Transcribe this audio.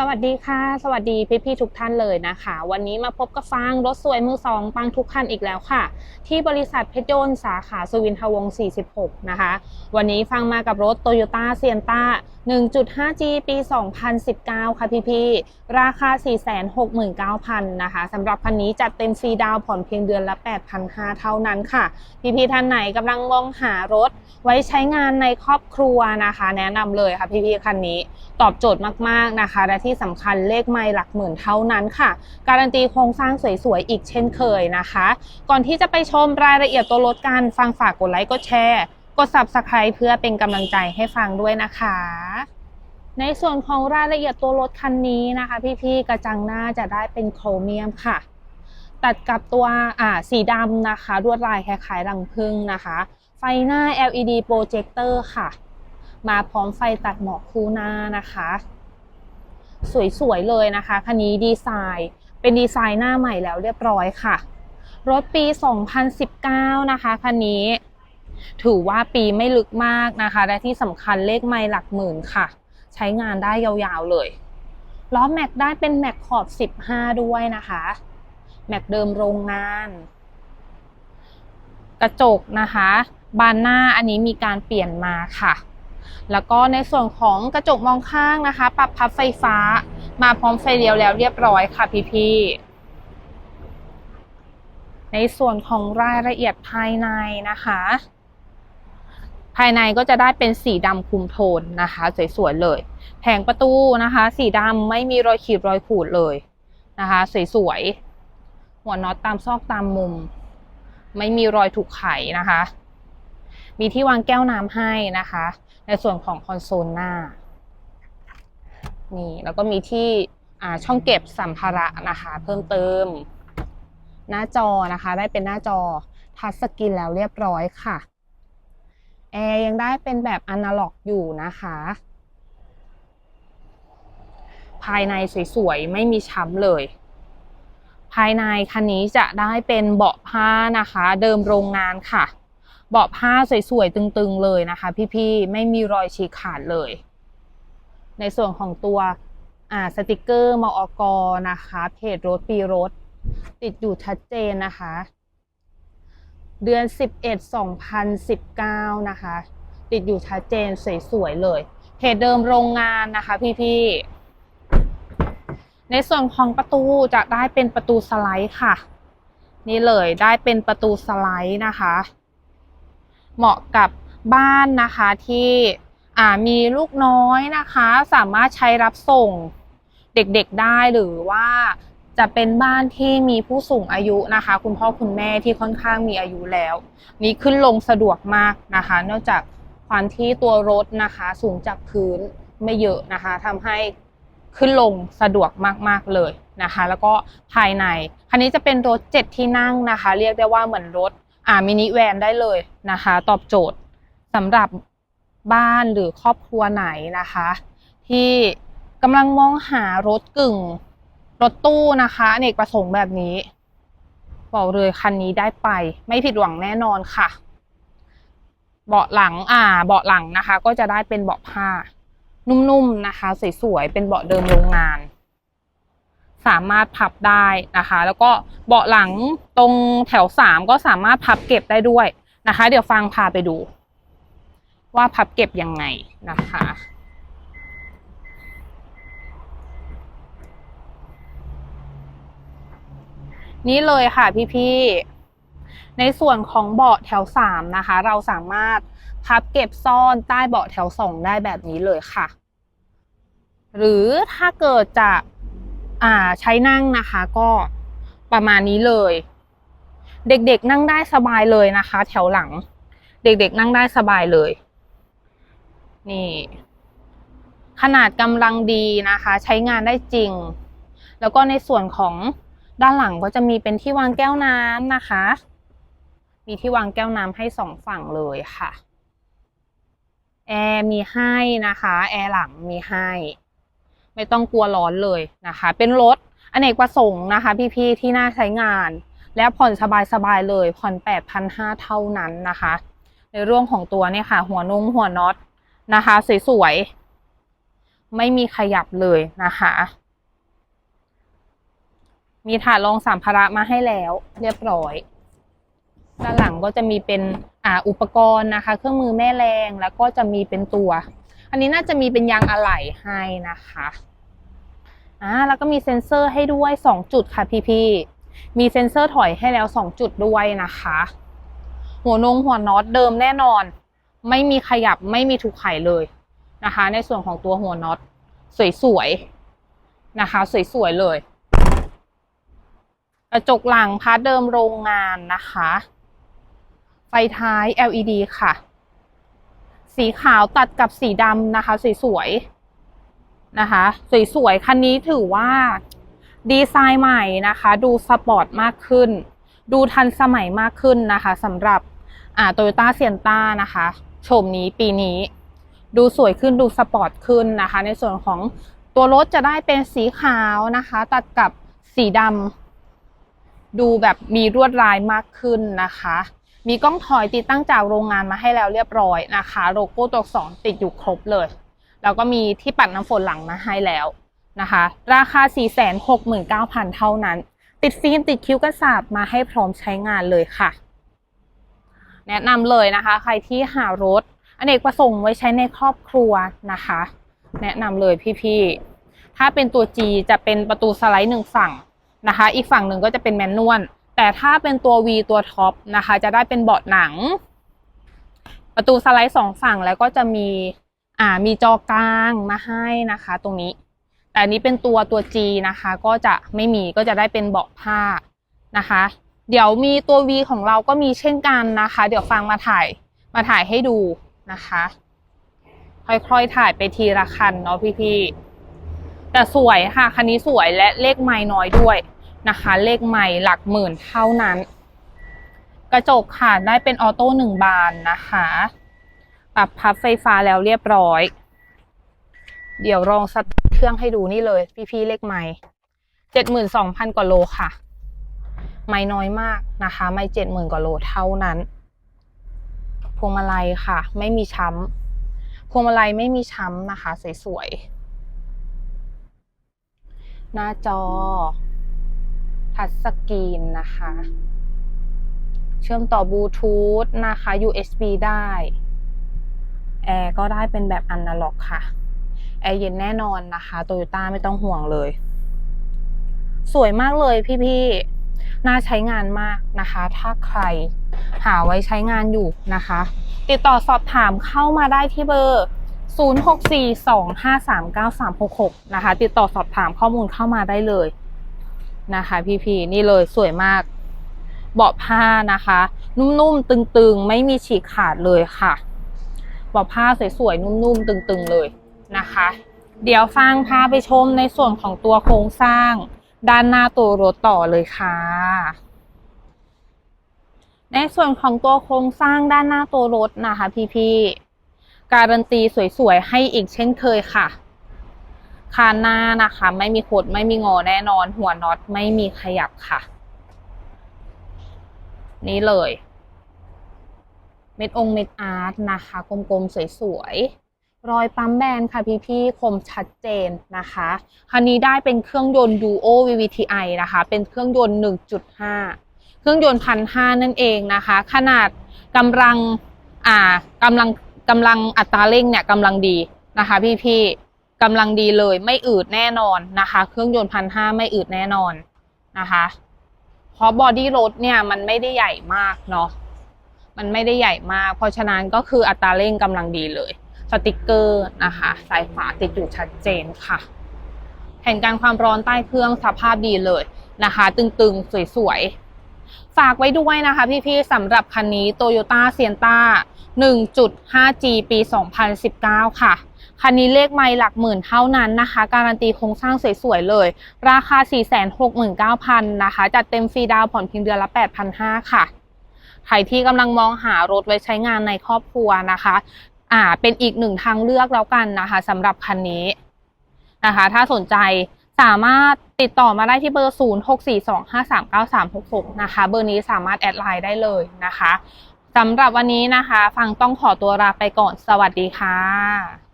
สวัสดีค่ะ สวัสดีพี่ๆทุกท่านเลยนะคะ วันนี้มาพบกับฟางรถสวยมือสองปังทุกคันอีกแล้วค่ะ ที่บริษัทเพชรยนต์สาขาสุวินทวงศ์46 นะคะ วันนี้ฟังมากับรถ Toyota s i e n t a 1.5G ปี 2019 ค่ะพี่ๆราคา 469,000 นะคะสำหรับคันนี้จัดเต็มฟรีดาวผ่อนเพียงเดือนละ 8,500 เท่านั้นค่ะ พี่ๆท่านไหนกำลังมองหารถไว้ใช้งานในครอบครัวนะคะ แนะนำเลยค่ะพี่ๆคันนี้ตอบโจทย์มากๆนะคะและที่สำคัญเลขไม่หลักหมื่นเท่านั้นค่ะ การันตีโครงสร้างสวยๆ อีกเช่นเคยนะคะ ก่อนที่จะไปชมรายละเอียดตัวรถกันฟังฝากกดไลค์กดแชร์กด subscribe เพื่อเป็นกำลังใจให้ฟังด้วยนะคะ ในส่วนของรายละเอียดตัวรถคันนี้นะคะ พี่ๆกระจังหน้าจะได้เป็นโครเมียมค่ะตัดกับตัวอ่าสีดำนะคะลวดลายคล้ายๆรังผึ้งนะคะ ไฟหน้า LED โปรเจคเตอร์ค่ะ มาพร้อมไฟตัดหมอกคู่หน้านะคะ สวยๆเลยนะคะ คันนี้ดีไซน์เป็นดีไซน์หน้าใหม่แล้วเรียบร้อยค่ะ รถปี 2019 นะคะ คันนี้ ถือว่าปีไม่ลึกมากนะคะ และที่สำคัญเลขไม่หลักหมื่นค่ะ ใช้งานได้ยาวๆเลยล้อแม็กได้เป็นแม็กขอบ 15 ด้วยนะคะ แม็กเดิมโรงงาน กระจกนะคะ บานหน้าอันนี้มีการเปลี่ยนมาค่ะ แล้วก็ในส่วนของกระจกมองข้างนะคะ ปรับพับไฟฟ้า มาพร้อมไฟเลี้ยวแล้วเรียบร้อยค่ะพี่ๆ ในส่วนของรายละเอียดภายในนะคะ ภายในก็จะได้เป็นสีดำคุมโทนนะคะสวยๆเลย แผงประตูนะคะ สีดำไม่มีรอยขีดรอยขูดเลยนะคะสวยๆหัวน็อตตามซอกตามมุม ไม่มีรอยถูกไขนะคะ มีที่วางแก้วน้ำให้นะคะ ในส่วนของคอนโซลหน้า นี่แล้วก็มีที่ช่องเก็บสัมภาระนะคะ เพิ่มเติม หน้าจอนะคะ ได้เป็นหน้าจอทัชสกรีนแล้วเรียบร้อยค่ะแอร์ยังได้เป็นแบบอนาล็อกอยู่นะคะ ภายในสวยๆ ไม่มีช้ำเลย ภายในคันนี้จะได้เป็นเบาะผ้านะคะ เดิมโรงงานค่ะ เบาะผ้าสวยๆ ตึงๆ เลยนะคะ พี่ๆ ไม่มีรอยฉีกขาดเลย ในส่วนของตัวอ่าสติกเกอร์มอกนะคะ เพจรถปีรถ ติดอยู่ชัดเจนนะคะ เดือน 11 2019 นะคะ ติดอยู่ชัดเจนสวยๆ เลย เพจเดิมโรงงานนะคะ พี่ๆ ในส่วนของประตูจะได้เป็นประตูสไลด์ค่ะ นี่เลยได้เป็นประตูสไลด์นะคะ เหมาะกับบ้านนะคะที่มีลูกน้อยนะคะ สามารถใช้รับส่งเด็กๆได้หรือว่าจะเป็นบ้านที่มีผู้สูงอายุนะคะ คุณพ่อคุณแม่ที่ค่อนข้างมีอายุแล้ว นี้ขึ้นลงสะดวกมากนะคะ นอกจากความที่ตัวรถนะคะ สูงจากพื้นไม่เยอะนะคะทำให้ขึ้นลงสะดวกมากๆเลยนะคะ แล้วก็ภายใน คันนี้จะเป็นรถเจ็ดที่นั่งนะคะ เรียกได้ว่าเหมือนรถ อ่ามินิแวนได้เลยนะคะ ตอบโจทย์สำหรับบ้านหรือครอบครัวไหนนะคะ ที่กำลังมองหารถกึ่ง รถตู้นะคะอเนกประสงค์แบบนี้ บอกเลยคันนี้ได้ไป ไม่ผิดหวังแน่นอนค่ะ เบาะหลังอ่า เบาะหลังนะคะ ก็จะได้เป็นเบาะผ้า นุ่มๆนะคะ สวยๆเป็นเบาะเดิมโรงงาน สามารถพับได้นะคะ แล้วก็เบาะหลังตรงแถวสามก็สามารถพับเก็บได้ด้วยนะคะ เดี๋ยวฟังพาไปดู ว่าพับเก็บยังไงนะคะนี่เลยค่ะพี่ๆ ในส่วนของเบาะแถวสามนะคะ เราสามารถพับเก็บซ่อนใต้เบาะแถวสองได้แบบนี้เลยค่ะ หรือถ้าเกิดจะ อ่าใช้นั่งนะคะก็ประมาณนี้เลย เด็กๆนั่งได้สบายเลยนะคะ แถวหลัง เด็กๆนั่งได้สบายเลย นี่ ขนาดกำลังดีนะคะ ใช้งานได้จริง แล้วก็ในส่วนของด้านหลังก็จะมีเป็นที่วางแก้วน้ำนะคะ มีที่วางแก้วน้ำให้สองฝั่งเลยค่ะ แอร์มีให้นะคะ แอร์หลังมีให้ ไม่ต้องกลัวร้อนเลยนะคะ เป็นรถอเนกประสงค์นะคะ พี่ๆที่น่าใช้งาน และผ่อนสบายๆเลยผ่อน 8,500 เท่านั้นนะคะ ในเรื่องของตัวเนี่ยค่ะ หัวนงหัวน็อตนะคะ สวยๆ ไม่มีขยับเลยนะคะ มีถาดรองสัมภาระมาให้แล้ว เรียบร้อยด้านหลังก็จะมีเป็นอ่าอุปกรณ์นะคะ เครื่องมือแม่แรงแล้วก็จะมีเป็นตัว อันนี้น่าจะมีเป็นยางอะไหล่ให้นะคะอ่าแล้วก็มีเซ็นเซอร์ให้ด้วยสองจุดค่ะพี่ๆมีเซ็นเซอร์ถอยให้แล้วสองจุดด้วยนะคะ หัวนงหัวน็อตเดิมแน่นอน ไม่มีขยับไม่มีถูกไขเลยนะคะ ในส่วนของตัวหัวน็อตสวยๆนะคะ สวยๆเลยกระจกหลังพาร์ทเดิมโรงงานนะคะ ไฟท้าย LED ค่ะ สีขาวตัดกับสีดำนะคะ สวยๆนะคะ สวยๆคันนี้ถือว่าดีไซน์ใหม่นะคะ ดูสปอร์ตมากขึ้น ดูทันสมัยมากขึ้นนะคะสำหรับอ่าโตโยต้าเซียนต้านะคะโฉมนี้ปีนี้ ดูสวยขึ้นดูสปอร์ตขึ้นนะคะ ในส่วนของตัวรถจะได้เป็นสีขาวนะคะ ตัดกับสีดำดูแบบมีลวดลายมากขึ้นนะคะ มีกล้องถอยติดตั้งจากโรงงานมาให้แล้วเรียบร้อยนะคะ โลโก้ตัวสองติดอยู่ครบเลย แล้วก็มีที่ปัดน้ำฝนหลังมาให้แล้วนะคะ ราคา 469,000 เท่านั้น ติดฟิล์มติดคิ้วกระสาบมาให้พร้อมใช้งานเลยค่ะ แนะนำเลยนะคะ ใครที่หารถอเนกประสงค์ไว้ใช้ในครอบครัวนะคะ แนะนำเลยพี่ๆถ้าเป็นตัว G จะเป็นประตูสไลด์หนึ่งฝั่งนะคะ อีกฝั่งหนึ่งก็จะเป็นแมนนวล แต่ถ้าเป็นตัว V ตัวท็อปนะคะ จะได้เป็นเบาะหนัง ประตูสไลด์สองฝั่งแล้วก็จะมีอ่ามีจอกลางมาให้นะคะ ตรงนี้ แต่อันนี้เป็นตัวตัว G นะคะ ก็จะไม่มีก็จะได้เป็นเบาะผ้านะคะ เดี๋ยวมีตัว V ของเราก็มีเช่นกันนะคะ เดี๋ยวฟังมาถ่ายมาถ่ายให้ดูนะคะ ค่อยๆถ่ายไปทีละคันเนาะพี่ๆแต่สวยค่ะคันนี้สวยและเลขไม่น้อยด้วย นะคะ เลขไม่หลักหมื่นเท่านั้น กระจกค่ะได้เป็นออโต้หนึ่งบานนะคะปรับพับไฟฟ้าแล้วเรียบร้อย เดี๋ยวลองสตาร์ทเครื่องให้ดูนี่เลย พี่ๆเลขไม่เจ็ดหมื่นสองพันกว่าโลค่ะ ไม่น้อยมากนะคะ ไม่เจ็ดหมื่นกว่าโลเท่านั้นพวงมาลัยค่ะ ไม่มีช้ำพวงมาลัยไม่มีช้ำนะคะ สวยๆหน้าจอ ทัชสกรีนนะคะ เชื่อมต่อบลูทูธนะคะ USB ได้ แอร์ก็ได้เป็นแบบอนาล็อกค่ะ แอร์เย็นแน่นอนนะคะโตโยต้าไม่ต้องห่วงเลย สวยมากเลยพี่ๆ น่าใช้งานมากนะคะ ถ้าใครหาไว้ใช้งานอยู่นะคะ ติดต่อสอบถามเข้ามาได้ที่เบอร์0642539366 นะคะ ติดต่อสอบถามข้อมูลเข้ามาได้เลย นะคะพี่ๆนี่เลยสวยมาก เบาะผ้านะคะ นุ่มๆ ตึงๆ ไม่มีฉีกขาดเลยค่ะ เบาะผ้าสวยๆ นุ่มๆ ตึงๆ เลยนะคะ เดี๋ยวฟังพาไปชมในส่วนของตัวโครงสร้าง ด้านหน้าตัวรถต่อเลยค่ะในส่วนของตัวโครงสร้างด้านหน้าตัวรถนะคะพี่ๆการันตีสวยๆ ให้อีกเช่นเคยค่ะ คานหน้านะคะ ไม่มีขดไม่มีงอแน่นอน หัวน็อตไม่มีขยับค่ะ นี่เลย เม็ดองเม็ดอาร์ตนะคะ กลมๆ สวยๆ รอยปั๊มแบนค่ะพี่ๆ คมชัดเจนนะคะคันนี้ได้เป็นเครื่องยนต์ Duo VVTi นะคะ เป็นเครื่องยนต์ 1.5 เครื่องยนต์พันห้านั่นเองนะคะ ขนาดกำลังอ่ากำลังกำลังอัตราเร่งเนี่ยกำลังดีนะคะพี่ๆ กำลังดีเลยไม่อืดแน่นอนนะคะ เครื่องยนต์พันห้าไม่อืดแน่นอนนะคะเพราะบอดี้รถเนี่ยมันไม่ได้ใหญ่มากเนาะมันไม่ได้ใหญ่มาก เพราะฉะนั้นก็คืออัตราเร่งกำลังดีเลย สติกเกอร์นะคะสายฝาติดอยู่ชัดเจนค่ะ แผ่นกันความร้อนใต้เครื่องสภาพดีเลยนะคะ ตึงๆ สวยๆ ฝากไว้ด้วยนะคะพี่ๆสำหรับคันนี้ Toyota Sienna 1.5G ปี 2019 ค่ะ คันนี้เลขไม่หลักหมื่นเท่านั้นนะคะ การันตีโครงสร้างสวยๆเลย ราคา 469,000นะคะ จัดเต็มฟรีดาวผ่อนเพียงเดือนละ 8,500 ค่ะ ใครที่กำลังมองหารถไว้ใช้งานในครอบครัวนะคะ อ่า เป็นอีกหนึ่งทางเลือกแล้วกันนะคะสำหรับคันนี้นะคะ ถ้าสนใจสามารถติดต่อมาได้ที่เบอร์ 0642539366 นะคะ เบอร์นี้สามารถแอดไลน์ได้เลยนะคะสำหรับวันนี้นะคะ ฟังต้องขอตัวลาไปก่อน สวัสดีค่ะ